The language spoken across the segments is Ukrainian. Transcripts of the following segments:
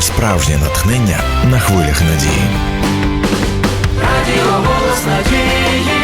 Шукай справжнє натхнення на хвилях надії. Радіо голос надії.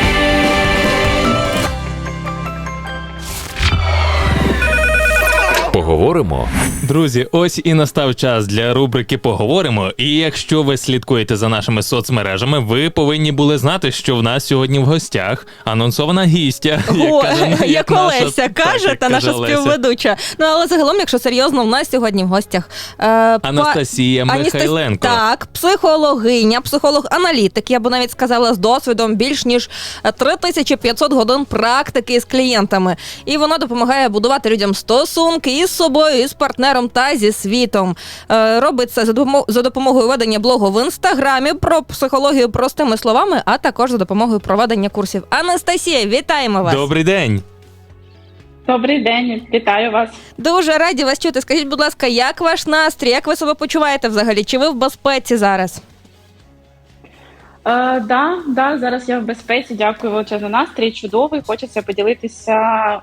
Поговоримо. Друзі, ось і настав час для рубрики Поговоримо. І якщо ви слідкуєте за нашими соцмережами, ви повинні були знати, що в нас сьогодні в гостях анонсована гістя. О, як наша- Олеся каже, та наша Олеся. співведуча. Ну але загалом, якщо серйозно, в нас сьогодні в гостях е, па- Анастасія Аністас- Михайленко. Так, психологиня, психолог-аналітик, я б навіть сказала, з досвідом більш ніж 3500 годин практики з клієнтами. І вона допомагає будувати людям стосунки із собою, із партнером та зі світом. Е, Робить це за допомогою ведення блогу в інстаграмі про психологію простими словами, а також за допомогою проведення курсів. Анастасія, вітаємо вас! Добрий день. Добрий день, вітаю вас. Дуже раді вас чути. Скажіть, будь ласка, як ваш настрій? Як ви себе почуваєте взагалі? Чи ви в безпеці зараз? Е, да, да, зараз я в безпеці. Дякую величезно. Настрій чудовий. Хочеться поділитися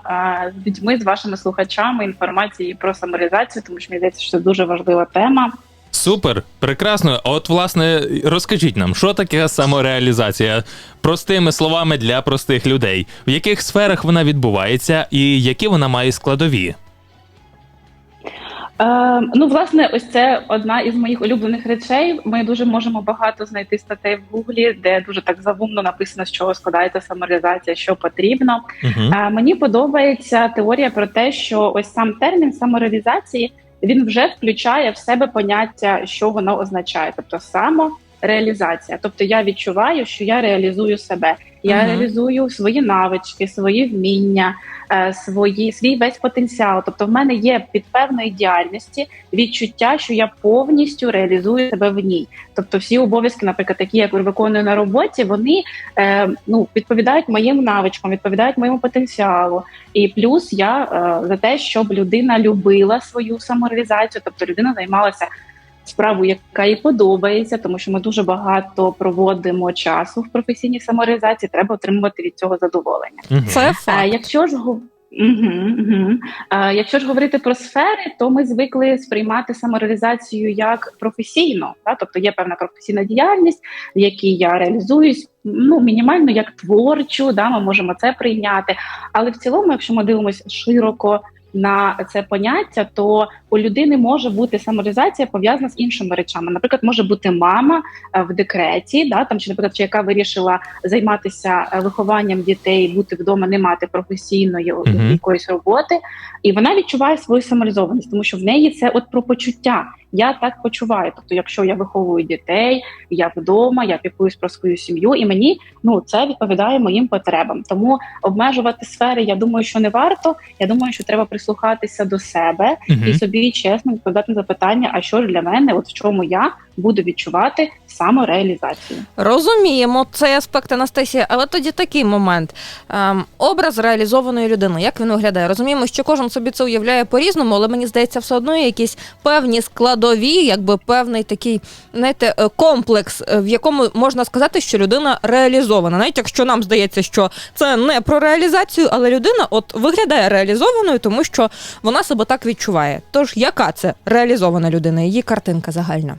е, з людьми, з вашими слухачами інформацією про самореалізацію, тому що мені здається, що це дуже важлива тема. Супер, прекрасно. От, власне, розкажіть нам, що таке самореалізація простими словами для простих людей, в яких сферах вона відбувається і які вона має складові? Е, ну, власне, ось це одна із моїх улюблених речей. Ми дуже можемо багато знайти статей в Гуглі, де дуже так завумно написано, з чого складається самореалізація, що потрібно. Угу. Е, Мені подобається теорія про те, що ось сам термін самореалізації він вже включає в себе поняття, що воно означає, тобто самореалізація. Тобто я відчуваю, що я реалізую себе, я Мгм. реалізую свої навички, свої вміння, е, свої свій весь потенціал. Тобто, в мене є від певної діяльності відчуття, що я повністю реалізую себе в ній. Тобто, всі обов'язки, наприклад, такі, як я виконую на роботі, вони е, ну відповідають моїм навичкам, відповідають моєму потенціалу. І плюс я е, за те, щоб людина любила свою самореалізацію, тобто людина займалася справою, яка їй подобається, тому що ми дуже багато проводимо часу в професійній самореалізації. Треба отримувати від цього задоволення. Це А факт. якщо ж Угу, угу. А, якщо ж говорити про сфери, то ми звикли сприймати самореалізацію як професійну. Да? Тобто є певна професійна діяльність, в якій я реалізуюсь ну мінімально як творчу, да, ми можемо це прийняти. Але в цілому, якщо ми дивимося широко на це поняття, то у людини може бути самореалізація пов'язана з іншими речами. Наприклад, може бути мама е, в декреті, да там чи наприклад, чи яка вирішила займатися е, вихованням дітей, бути вдома, не мати професійної Мгм. якоїсь роботи, і вона відчуває свою самореалізованість, тому що в неї це от про почуття. Я так почуваю. Тобто, якщо я виховую дітей, я вдома, я піклуюсь про свою сім'ю, і мені ну це відповідає моїм потребам. Тому обмежувати сфери, я думаю, що не варто. Я думаю, що треба прислухатися до себе і Угу. Собі чесно відповідати запитання, а що ж для мене, от в чому я буду відчувати самореалізацію. Розуміємо цей аспект Анастасія, але тоді такий момент. Ем, образ реалізованої людини, як він виглядає? Розуміємо, що кожен собі це уявляє по-різному, але мені здається, все одно є якісь певні складові, якби певний такий, знаєте, е, комплекс, е, в якому можна сказати, що людина реалізована. Навіть якщо нам здається, що це не про реалізацію, але людина от виглядає реалізованою, тому що вона себе так відчуває. Тож, яка це реалізована людина? Її картинка загальна.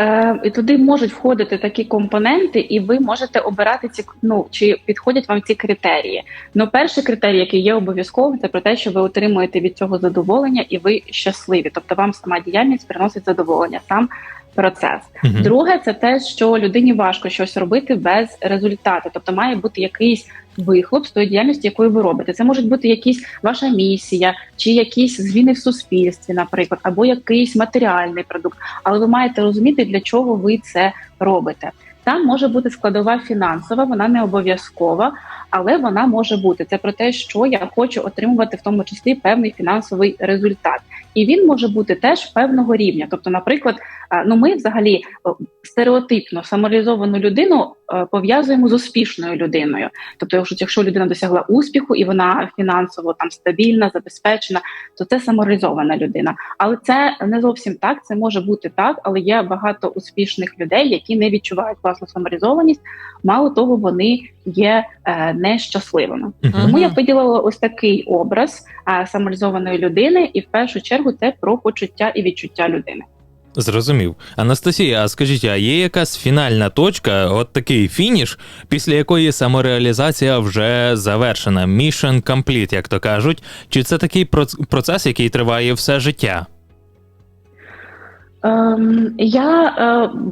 Е, і туди можуть входити такі компоненти, і ви можете обирати ці ну чи підходять вам ці критерії. Ну, перший критерій, який є обов'язковим, це про те, що ви отримуєте від цього задоволення, і ви щасливі. Тобто вам сама діяльність приносить задоволення, сам процес. Мгм. Друге, це те, що людині важко щось робити без результату, тобто має бути якийсь вихлоп з тої діяльності, якою ви робите. Це може бути якісь ваша місія, чи якісь зміни в суспільстві, наприклад, або якийсь матеріальний продукт. Але ви маєте розуміти, для чого ви це робите. Там може бути складова фінансова, вона не обов'язкова, але вона може бути. Це про те, що я хочу отримувати в тому числі певний фінансовий результат, і він може бути теж певного рівня. Тобто, наприклад, е, ну ми взагалі стереотипно самореалізовану людину е, пов'язуємо з успішною людиною. Тобто, якщо, якщо людина досягла успіху і вона фінансово там стабільна, забезпечена, то це самореалізована людина. Але це не зовсім так. Це може бути так, але є багато успішних людей, які не відчувають власну самореалізованість. Мало того, вони є е, нещасливими. Тому я виділила ось такий образ е, самореалізованої людини, і в першу чергу це про почуття і відчуття людини. Зрозумів. Анастасія, а скажіть, а є якась фінальна точка, от такий фініш, після якої самореалізація вже завершена, mission complete, як то кажуть? Чи це такий проц- процес, який триває все життя? Ем, я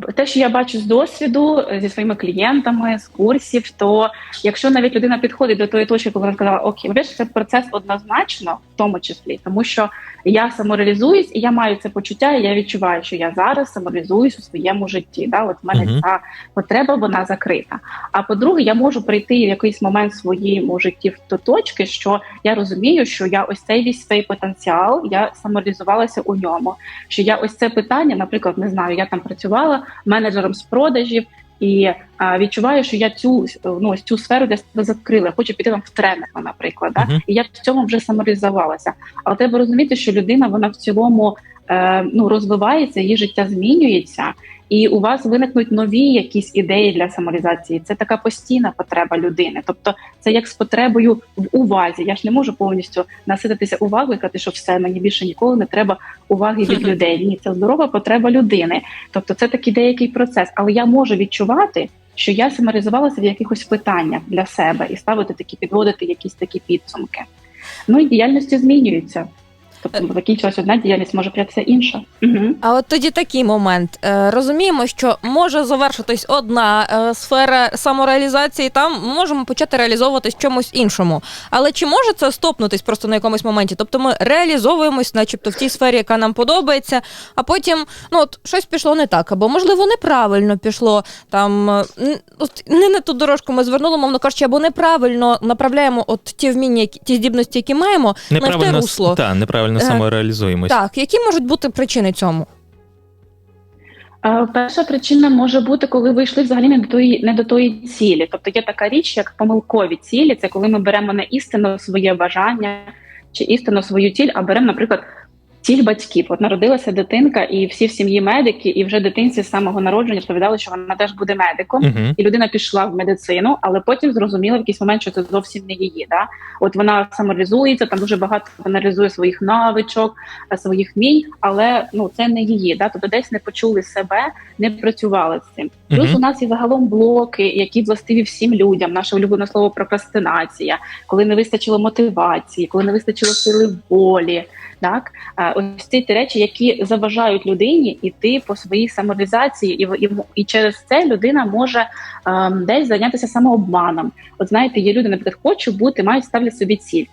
е, те, що я бачу з досвіду е, зі своїми клієнтами, з курсів, то якщо навіть людина підходить до тої точки, коли вона сказала, окей, ви це процес однозначно, в тому числі, тому що я самореалізуюсь, і я маю це почуття, і я відчуваю, що я зараз самореалізуюсь у своєму житті. Да? От в мене Мгм. ця потреба вона закрита. А по-друге, я можу прийти в якийсь момент в своєму житті до точки, що я розумію, що я ось цей весь свій потенціал, я самореалізувалася у ньому. Що я ось це питання, наприклад, не знаю, я там працювала менеджером з продажів. І а, відчуваю, що я цю ну цю сферу для себе закрила. Я хочу піти там в тренера, наприклад, да? Мгм. і я в цьому вже самореалізувалася. Але треба розуміти, що людина вона в цілому е, ну розвивається, її життя змінюється, і у вас виникнуть нові якісь ідеї для самореалізації. Це така постійна потреба людини. Тобто, це як з потребою в увазі. Я ж не можу повністю насититися увагою казати, що все мені більше ніколи не треба уваги від людей. Ні, це здорова потреба людини. Тобто, це такий деякий процес. Але я можу відчувати. Що я самореалізувалася в якихось питаннях для себе і ставити такі, підводити якісь такі підсумки. Ну і діяльності змінюються. Тобто закінчилась одна діяльність, може прийти інша. Угу. А от тоді такий момент. Е, Розуміємо, що може завершитись одна е, сфера самореалізації, там ми можемо почати реалізовуватись чомусь іншому. Але чи може це стопнутись просто на якомусь моменті? Тобто ми реалізовуємось, начебто, в тій сфері, яка нам подобається, а потім ну от щось пішло не так, або можливо неправильно пішло. Там е, от не на ту дорожку ми звернули, мовно кажучи, або неправильно направляємо от ті вміння, які- ті здібності, які маємо, не в те русло. та, неправильно Е, самореалізуємость. Так, які можуть бути причини цьому? Е, Перша причина може бути, коли ви йшли взагалі не до тої, не до тої цілі. Тобто є така річ, як помилкові цілі. Це коли ми беремо не істинно своє бажання чи істину свою ціль, а беремо, наприклад, ціль батьків. От народилася дитинка, і всі в сім'ї медики, і вже дитинці з самого народження розповідали, що вона теж буде медиком. Угу. І людина пішла в медицину, але потім зрозуміла в якийсь момент, що це зовсім не її. Да? От вона самореалізується, там дуже багато вона реалізує своїх навичок, е, своїх вмінь, але ну це не її. Да? Тобто десь не почули себе, не працювали з цим. Плюс Мгм. у нас є загалом блоки, які властиві всім людям. Наше улюблене слово прокрастинація, коли не вистачило мотивації, коли не вистачило сили волі. Так, А, ось ці ті речі, які заважають людині іти по своїй самореалізації, і, і, і через це людина може ем, десь зайнятися самообманом. От знаєте, є люди, наприклад, хочу бути, мають ставлять собі ціль.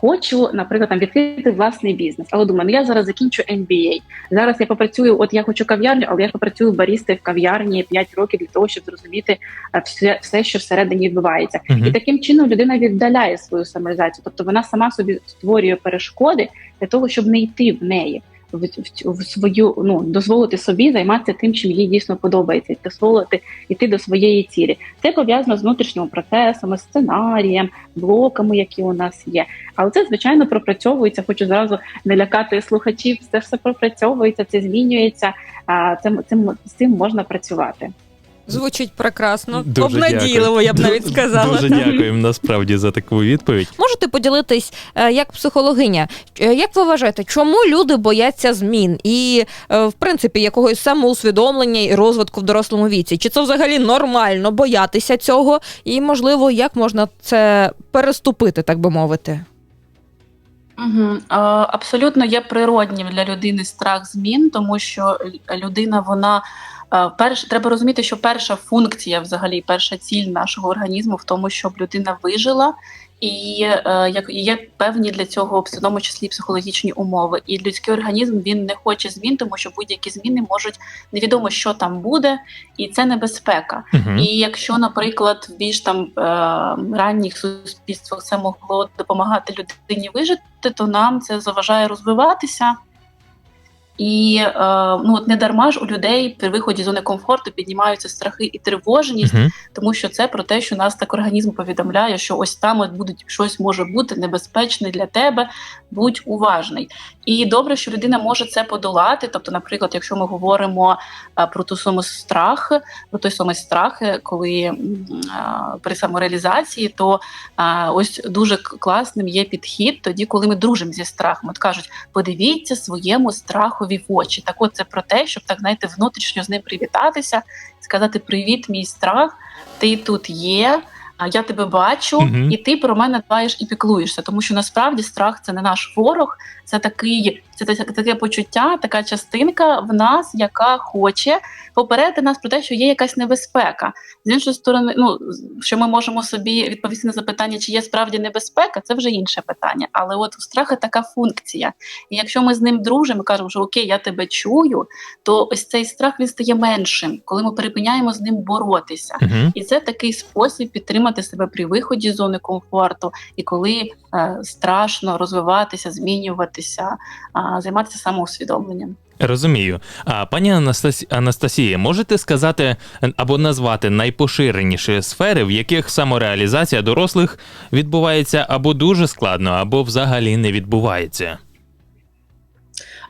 Хочу, наприклад, там відкрити власний бізнес, але думаю, ну я зараз закінчу MBA. Зараз я попрацюю. От я хочу кав'ярню, але я попрацюю барісти в кав'ярні 5 років для того, щоб зрозуміти е, все, все що всередині відбувається. Мгм. І таким чином людина віддаляє свою самореалізацію. Тобто вона сама собі створює перешкоди для того, щоб не йти в неї. В, в, в свою ну дозволити собі займатися тим, чим їй дійсно подобається, дозволити йти до своєї цілі. Це пов'язано з внутрішніми процесами, сценарієм, блоками, які у нас є. Але це звичайно пропрацьовується. Хочу зразу не лякати слухачів. Це все пропрацьовується, це змінюється. А цим цим цим можна працювати. Звучить прекрасно, Дуже обнадійливо, дякую. я б навіть сказала. Дуже дякуємо насправді за таку відповідь. Можете поділитись е, як психологиня? е, Як ви вважаєте, чому люди бояться змін і, е, в принципі, якогось самоусвідомлення і розвитку в дорослому віці? Чи це взагалі нормально боятися цього? І, можливо, як можна це переступити, так би мовити? Угу. Абсолютно є природнім для людини страх змін, тому що людина, вона е, перш треба розуміти, що перша функція, взагалі, перша ціль нашого організму в тому, щоб людина вижила, і е, як є певні для цього, в тому числі психологічні умови. І людський організм він не хоче змін, тому що будь-які зміни можуть невідомо, що там буде, і це небезпека. Угу. І якщо, наприклад, в більш там е, ранніх суспільствах це могло допомагати людині вижити, то нам це заважає розвиватися. І е, ну от не дарма ж у людей при виході з зони комфорту піднімаються страхи і тривожність, Угу. тому що це про те, що нас так організм повідомляє, що ось там от будуть щось може бути небезпечне для тебе, будь уважний. І добре, що людина може це подолати. Тобто, наприклад, якщо ми говоримо а, про ту саму страх, про той самий страх, е, коли а, при самореалізації, то а, ось дуже класним є підхід тоді, коли ми дружимо зі страхом. От кажуть, подивіться своєму страхові страхові в очі. Так от це про те, щоб так знаєте, внутрішньо з ним привітатися, сказати Привіт, мій страх, ти тут є. Я тебе бачу, угу. і ти про мене дбаєш і піклуєшся, тому що насправді страх це не наш ворог, це такий, це таке, почуття, така частинка в нас, яка хоче попередити нас про те, що є якась небезпека. З іншої сторони, ну що ми можемо собі відповісти на запитання, чи є справді небезпека, це вже інше питання. Але от у страха така функція. І якщо ми з ним дружимо, кажемо, що окей, я тебе чую, то ось цей страх він стає меншим, коли ми припиняємо з ним боротися. Угу. І це такий спосіб підтримати себе при виході з зони комфорту, і коли е, страшно розвиватися, змінюватися, а, займатися самоусвідомленням. Розумію. А пані Анастасі... Анастасія, можете сказати або назвати найпоширеніші сфери, в яких самореалізація дорослих відбувається або дуже складно, або взагалі не відбувається?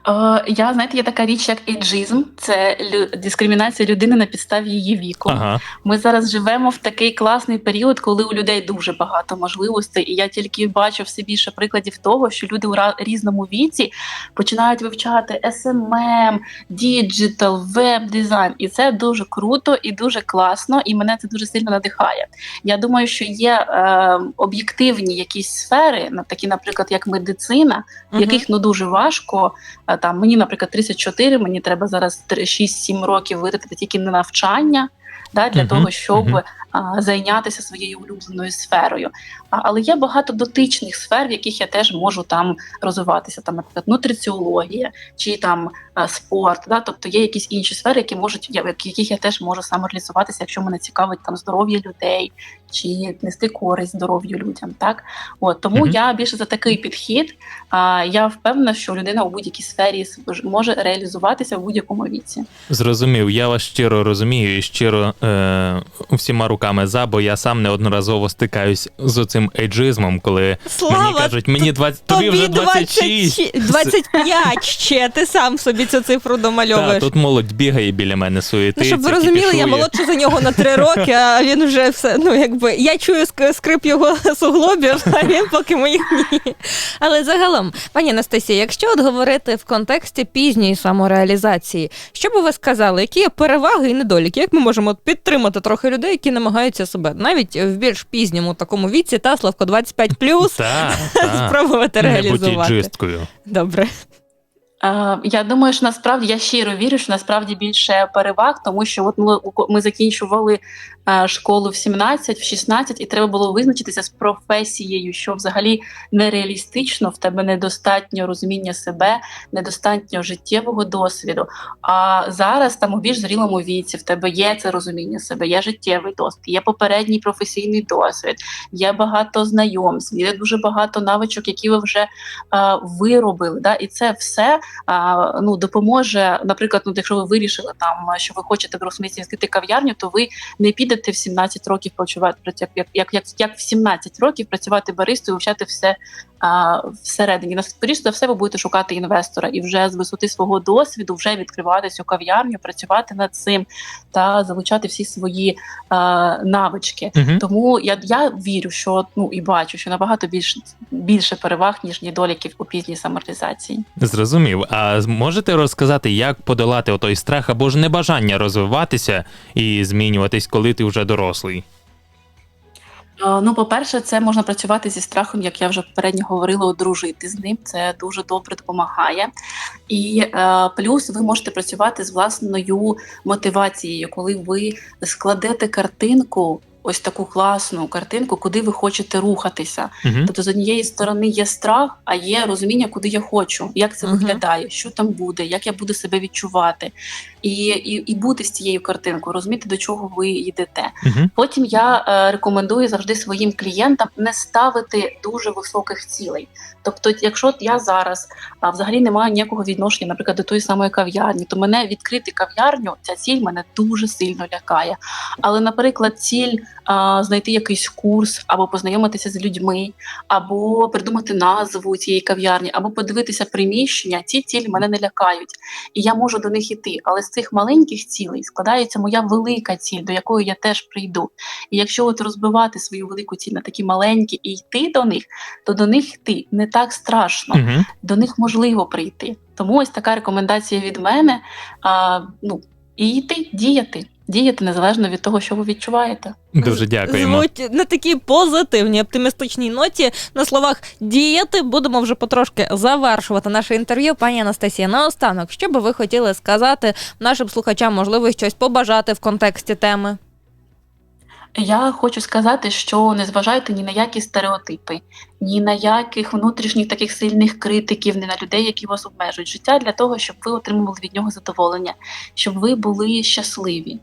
Е, я знаєте, є така річ, як ейджизм, це дискримінація людини на підставі її віку. Ага. Ми зараз живемо в такий класний період, коли у людей дуже багато можливостей, і я тільки бачу все більше прикладів того, що люди у різному віці починають вивчати SMM, діджитал, веб-дизайн, і це дуже круто і дуже класно, і мене це дуже сильно надихає. Я думаю, що є е, об'єктивні якісь сфери, такі, наприклад, як медицина, в яких ну дуже важко. А, Там мені, наприклад, 34, мені треба зараз 3 6-7 років витратити тільки на навчання. Да, для Мгм, того, щоб мгм. а, зайнятися своєю улюбленою сферою. А, але є багато дотичних сфер, в яких я теж можу там розвиватися, там, наприклад, нутриціологія чи там а, спорт. Да? Тобто є якісь інші сфери, які можуть, я- в яких я теж можу самореалізуватися, якщо мене цікавить там здоров'я людей чи нести користь здоров'ю людям. Так? От, тому Мгм. я більше за такий підхід. А, я впевнена, що людина у будь-якій сфері може реалізуватися в будь-якому віці. Зрозумів, я вас щиро розумію і щиро е, всіма руками за, бо я сам неодноразово стикаюсь з оцим ейджизмом, коли мені кажуть, мені 20, тобі вже 26. 25 ще, ти сам собі цю цифру Та, домальовуєш. тут молодь бігає біля мене суєтиться, Ну, щоб ви розуміли, я молодша за нього на три роки, а він вже все. Ну якби я чую скрип його суглобів, а він поки моїх ні. Але загалом, пані Анастасія, якщо от говорити в контексті пізньої самореалізації, що би ви сказали, які є переваги і недоліки? Як ми можемо от підтримати трохи людей, які намагаються себе навіть в більш пізньому такому віці, та Славко 25 плюс спробувати реалізувати? Добре. Е, Я думаю, що насправді я щиро вірю, що насправді більше переваг, тому що от ми, ми закінчували е, школу в 17, в 16, і треба було визначитися з професією, що взагалі нереалістично, в тебе недостатньо розуміння себе, недостатньо життєвого досвіду. А зараз там у більш зрілому віці в тебе є це розуміння себе, є життєвий досвід, є попередній професійний досвід, є багато знайомств, є дуже багато навичок, які ви вже е, виробили. Да? І це все а, ну, допоможе, наприклад, ну, якщо ви вирішили там, що ви хочете в Росмісті відкрити кав'ярню, то ви не підете в 17 років працювати як, як, як, як, в 17 років працювати баристою, вивчати все а, всередині. На скоріше за все, ви будете шукати інвестора і вже з висоти свого досвіду вже відкривати цю кав'ярню, працювати над цим та залучати всі свої а, навички. Мгм. Тому я, я вірю, що ну і бачу, що набагато більше більше переваг ніж недоліків у пізній самореалізації. Зрозумів. А можете розказати, як подолати отой страх або ж небажання розвиватися і змінюватись, коли ти вже дорослий? Е, Ну, по-перше, це можна працювати зі страхом, як я вже попередньо говорила, одружити з ним. Це дуже добре допомагає. І е, плюс ви можете працювати з власною мотивацією, коли ви складете картинку. Ось таку класну картинку, куди ви хочете рухатися. Угу. Тобто, з однієї сторони є страх, а є розуміння, куди я хочу, як це Мгм. виглядає, що там буде, як я буду себе відчувати, і, і, і бути з цією картинкою, розуміти, до чого ви йдете. Угу. Потім я е, рекомендую завжди своїм клієнтам не ставити дуже високих цілей. Тобто, якщо я зараз а, взагалі не маю ніякого відношення, наприклад, до тої самої кав'ярні, то мене відкрити кав'ярню, ця ціль мене дуже сильно лякає. Але, наприклад, ціль а, знайти якийсь курс або познайомитися з людьми, або придумати назву цієї кав'ярні, або подивитися приміщення, ці цілі мене не лякають. І я можу до них іти. Але з цих маленьких цілей складається моя велика ціль, до якої я теж прийду. І якщо от розбивати свою велику ціль на такі маленькі і йти до них, то до них йти не так страшно, Угу. до них можливо прийти. Тому ось така рекомендація від мене. А, ну, і йти, діяти, діяти незалежно від того, що ви відчуваєте. Дуже дякуємо. Звуть на такій позитивній, оптимістичній ноті. На словах діяти будемо вже потрошки завершувати наше інтерв'ю. Пані Анастасія, наостанок, що би ви хотіли сказати нашим слухачам, можливо, щось побажати в контексті теми? Я хочу сказати, що не зважайте ні на які стереотипи, ні на яких внутрішніх таких сильних критиків, ні на людей, які вас обмежують. Життя для того, щоб ви отримували від нього задоволення, щоб ви були щасливі.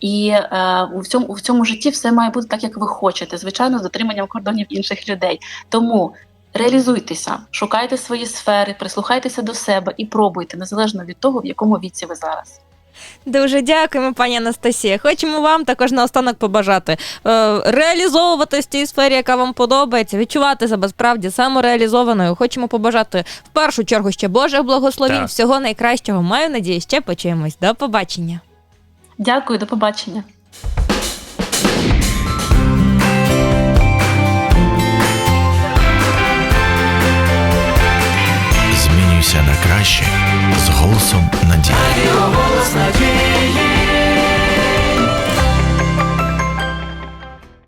І е, у цьому у цьому житті все має бути так, як ви хочете, звичайно, з дотриманням кордонів інших людей. Тому реалізуйтеся, шукайте свої сфери, прислухайтеся до себе і пробуйте, незалежно від того, в якому віці ви зараз. Дуже дякуємо, пані Анастасія. Хочемо вам також наостанок побажати е, реалізовуватись в тій сфері, яка вам подобається, відчувати себе справді самореалізованою. Хочемо побажати в першу чергу ще Божих благословінь, Так. всього найкращого. Маю надію, ще почуємось. До побачення. Дякую, до побачення. Сподівайся на краще з голосом надії. Радіо голос надії.